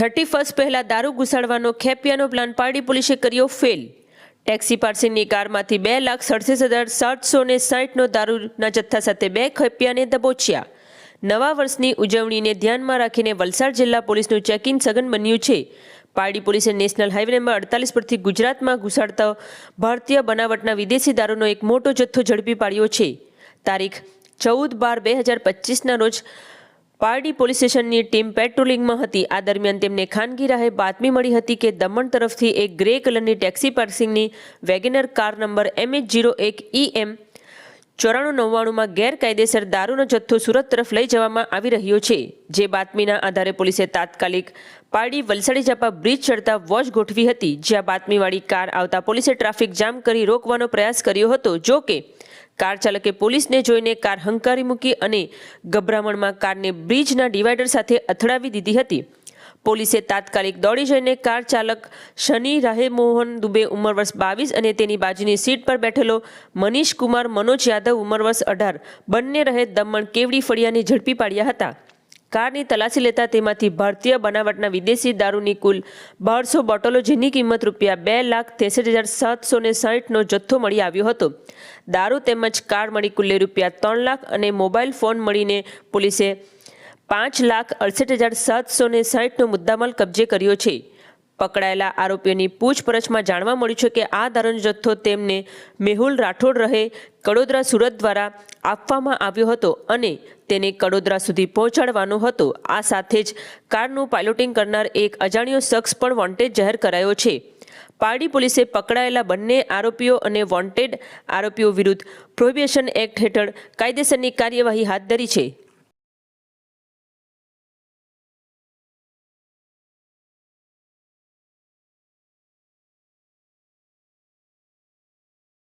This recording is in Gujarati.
થર્ટી ફર્સ્ટ પહેલાં દારૂ ઘુસાડવાનો ખેપિયાનો પ્લાન પારડી પોલીસે કર્યો ફેલ. ટેક્સી પાર્સિંગની કારમાંથી બે લાખ સડસઠ હજાર સાતસો ને સાઠનો દારૂના જથ્થા સાથે બે ખેપિયાને દબોચ્યા. નવા વર્ષની ઉજવણીને ધ્યાનમાં રાખીને વલસાડ જિલ્લા પોલીસનું ચેકિંગ સઘન બન્યું છે. પારડી પોલીસે નેશનલ હાઈવે નંબર અડતાલીસ પરથી ગુજરાતમાં ઘુસાડતા ભારતીય બનાવટના વિદેશી દારૂનો એક મોટો જથ્થો ઝડપી પાડ્યો છે. તારીખ ચૌદ બાર બે હજાર પચીસના રોજ પારડી પોલીસ સ્ટેશનની ટીમ પેટ્રોલિંગમાં હતી. આ દરમિયાન તેમને ખાનગી રાહે બાતમી મળી હતી કે દમણ તરફથી એક ગ્રે કલરની taxi પાર્સિંગની WagonR car number MH zero એક ઈએમ એમ ચોરાણું નવ્વાણુંમાં ગેરકાયદેસર દારૂનો જથ્થો સુરત તરફ લઈ જવામાં આવી રહ્યો છે. જે બાતમીના આધારે પોલીસે તાત્કાલિક પારડી વલસાડી જાપા બ્રિજ ચડતા વોચ ગોઠવી હતી. જ્યાં બાતમીવાળી કાર આવતા પોલીસે ટ્રાફિક જામ કરી રોકવાનો પ્રયાસ કર્યો હતો. જો કે કાર ચાલકે પોલીસને જોઈને કાર હંકારી મૂકી અને ગભરામણમાં કારને બ્રિજના ડિવાઈડર સાથે અથડાવી દીધી હતી. પોલીસે તાત્કાલિક દોડી જઈને કાર ચાલક શનિ રાહે મોહન દુબે ઉંમર વર્ષ બાવીસ અને તેની બાજુની સીટ પર બેઠેલો મનીષ કુમાર, મનોજ યાદવ ઉંમર વર્ષ અઢાર. બંને રહે દમણ કેવડી ફળિયાને ઝડપી પાડ્યા હતા. કારની તલાશી લેતા તેમાંથી ભારતીય બનાવટના વિદેશી દારૂની કુલ બારસો બોટલો, જેની કિંમત રૂપિયા બે લાખ ત્રેસઠ હજાર સાતસો ને સાહીઠનો જથ્થો મળી આવ્યો હતો. દારૂ તેમજ કાર મળી કુલ્લે રૂપિયા ત્રણ લાખ અને મોબાઈલ ફોન મળીને પોલીસે પાંચ લાખ અડસઠ હજાર સાતસો ને સાહીઠનો મુદ્દામાલ કબજે કર્યો છે. પકડાયેલા આરોપીઓની પૂછપરછમાં જાણવા મળ્યું છે કે આ દારૂનો જથ્થો તેમને મેહુલ રાઠોડ રહે કડોદરા સુરત દ્વારા આપવામાં આવ્યો હતો અને તેને કડોદરા સુધી પહોંચાડવાનો હતો. આ સાથે જ કારનું પાયલોટિંગ કરનાર એક અજાણ્યો શખ્સ પણ વોન્ટેડ જાહેર કરાયો છે. પારડી પોલીસે પકડાયેલા બંને આરોપીઓ અને વોન્ટેડ આરોપીઓ વિરુદ્ધ પ્રોહિબિશન એક્ટ હેઠળ કાયદેસરની કાર્યવાહી હાથ ધરી છે.